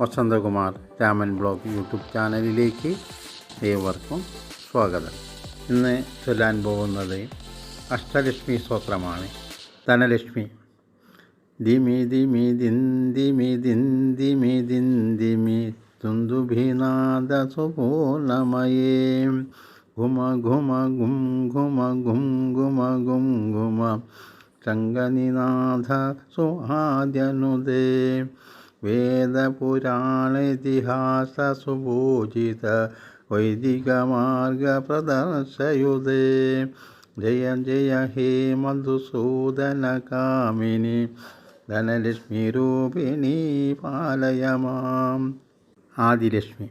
Vasanthakumar Raman blog YouTube ചാനലിലേക്ക് ഏവർക്കും സ്വാഗതം. ഇന്ന് ചൊല്ലാൻ പോകുന്നത് അഷ്ടലക്ഷ്മി സ്തോത്രമാണ്. ധനലക്ഷ്മി. ദിമി ദിമി ദിന്തിമി ദിന്തിമി ദിന്തിമി തുന്തുഭിനാദ സുപൂർണമയേ. ഘുമ ഘുമ ഗും ഘുമ ഗും ഘുമ ഗും ഘുമ. ചങ്കനിനാഥ സുഹാദ്യനുദേ. വേദപുരാണേതിഹാസ സുപൂജിത വൈദികമാർഗപ്രദർശയുതേ. ജയ ജയ ഹേ മധുസൂദനകാമിനി ധനലക്ഷ്മിരൂപിണി പാലയ മാം ആദിലക്ഷ്മി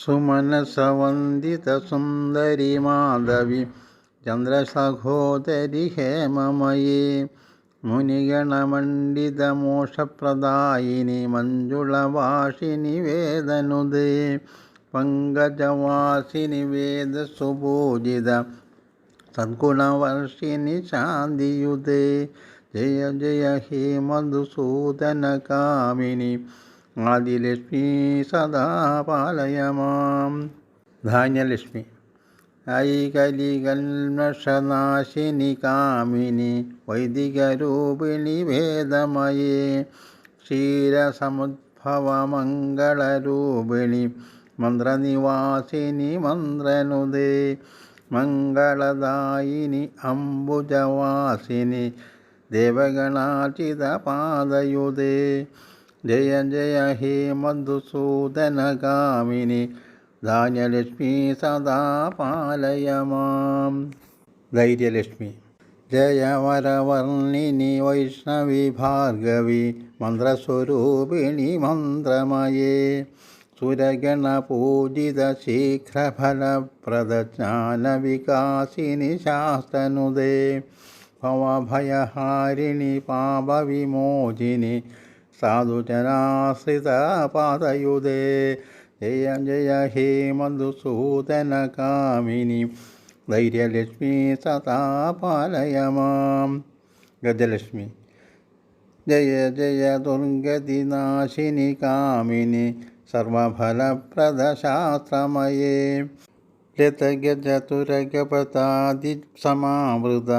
സുമനസവന്ദിതസുന്ദരി മാധവി ചന്ദ്രസഹോദരി ഹേമമയേ. മുനിഗണമണ്ഡിതമോക്ഷപ്രദായിനി മഞ്ജുളവാഷിനി വേദനുദേ പങ്കജവാസിനി വേദസുപൂജിത സദ്ഗുണവർഷിനി ശാന്തിയുതേ ജയ ജയ ഹേ മധുസൂദനകാമിനി ആദിലക്ഷ്മി സദാ പാലയ മാം ധാന്യലക്ഷ്മി. ഐകലികൽമഷനാശിനി കാമിനി വൈദികരൂപിണി വേദമയേ. ക്ഷീരസമുദ്ഭവമംഗളരൂപിണി മന്ത്രനിവാസിനി മന്ത്രനുദേ. മംഗളദായിനി അംബുജവാസിനി ദേവഗണാചിത പാദയുദേ ജയ ജയ ഹേ മധുസൂദനകാമിനി ധാന്യലക്ഷ്മി സദാ പാലയ മാം ധൈര്യലക്ഷ്മി. ജയവരവർണിനി വൈഷ്ണവി ഭാർഗവി മന്ത്രസ്വരൂപിണി മന്ത്രമയേ. സുരഗണപൂജിത ശീഘ്രഫലപ്രദജ്ഞാനവികാസിനി ശാസ്തനുദേ. ഭവഭയഹാരിണി പാപവിമോചിനി സാധുജനാശ്രിതപാദയുദേ. ജയ ജയ ഹേ മധുസൂദനകാമിനി ധൈര്യലക്ഷ്മി സദാ പാലയ മാം ഗജലക്ഷ്മി ജയ ജയ ദുർഗതിനാശിനി കാമിനി സർവഫലപ്രദശാസ്ത്രമയേ ലതഗജതുരഗപതാതി സമാവൃത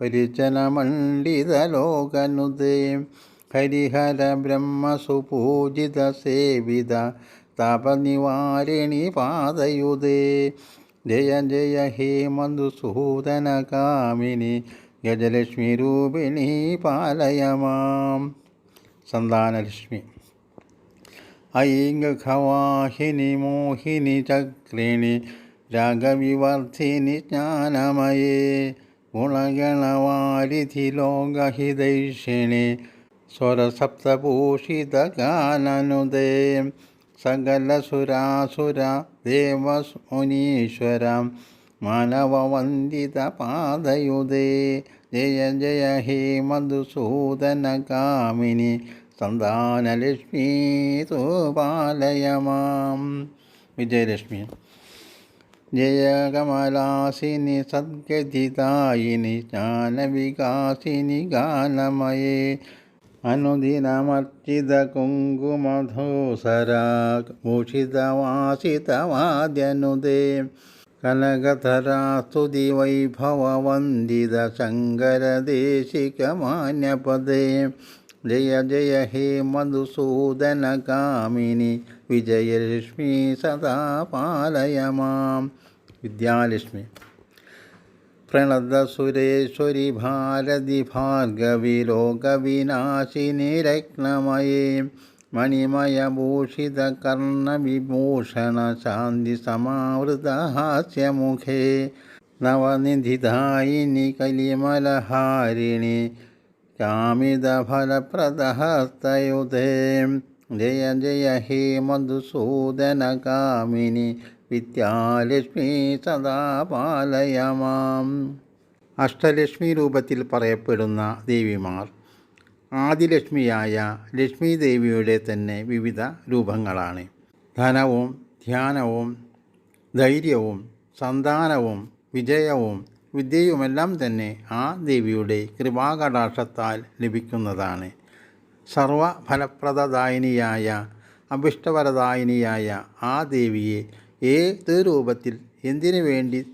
പരിചനമണ്ഡിതലോകനുദേ ഹരിഹര ബ്രഹ്മസുപൂജിത സേവിത താപനിവാരിണി പാതയുതേ. ജയ ജയ ഹേ മധുസൂദന കാമിനി ഗജലക്ഷ്മി രൂപിണി പാലയമാം. സന്താനലക്ഷ്മി. ഐംഗവാഹിനി മോഹിനി ചക്രിണി രാഗവിവർദ്ധിനി ജ്ഞാനമയേ. ഗുണഗണവാരിധി ലോകഹിതൈഷിണി സ്വരസപ്തഭൂഷിതഗാനനുദേ സകലസുരാസുര ദേവമുനീശ്വര മാനവവന്ദിതപാദയുദേ ജയ ജയ ഹേ മധുസൂദനകാമിനി സന്താനലക്ഷ്മീ തോപാലയ മാം വിജയലക്ഷ്മി. ജയ കമലാസിനി സദ്ഗതിദായിനി ജ്ഞാനവികാസിനി ഗാനമയേ. അനുദിനമർച്ചിത കുങ്കുമധൂസരാഭൂഷിതവാസിതവാദ്യനുദേ കനകധരാസ്തുതി വൈഭവവന്ദിത ശങ്കരദേശികമാന്യപദേ ജയ ജയ ഹേ മധുസൂദനകാമിനി വിജയലക്ഷ്മി സദാ പാലയ മാം വിദ്യാലക്ഷ്മി. प्रणद प्रणदसुरेश्वरि भारति भार्गविलोकविनाशिनिरग्नमये मणिमयभूषितकर्णविभूषणशान्तिसमावृतहास्यमुखे नवनिधिधायिनि कलिमलहारिणि कामिदफलप्रदहस्तयुधे जय जय हे मधुसूदनकामिनि വിദ്യാലക്ഷ്മി സദാ പാലയമാം അഷ്ടലക്ഷ്മി രൂപത്തിൽ പറയപ്പെടുന്ന ദേവിമാർ ആദിലക്ഷ്മിയായ ലക്ഷ്മി ദേവിയുടെ തന്നെ വിവിധ രൂപങ്ങളാണ്. ധനവും ധ്യാനവും ധൈര്യവും സന്താനവും വിജയവും വിദ്യയുമെല്ലാം തന്നെ ആ ദേവിയുടെ കൃപാകടാക്ഷത്താൽ ലഭിക്കുന്നതാണ്. സർവഫലപ്രദദായിനിയായ അഭിഷ്ടവരദായിനിയായ ആ ദേവിയെ ഏത് രൂപത്തിൽ എന്തിനു വേണ്ടി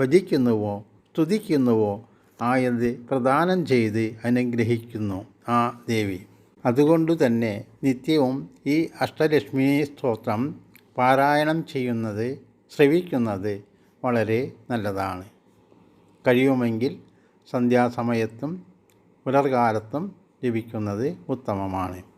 ഭജിക്കുന്നുവോ സ്തുതിക്കുന്നുവോ ആയത് പ്രദാനം ചെയ്ത് അനുഗ്രഹിക്കുന്നു ആ ദേവി. അതുകൊണ്ട് തന്നെ നിത്യവും ഈ അഷ്ടലക്ഷ്മി സ്തോത്രം പാരായണം ചെയ്യുന്നത് ശ്രവിക്കുന്നത് വളരെ നല്ലതാണ്. കഴിയുമെങ്കിൽ സന്ധ്യാസമയത്തും പുലർകാലത്തും ജപിക്കുന്നത് ഉത്തമമാണ്.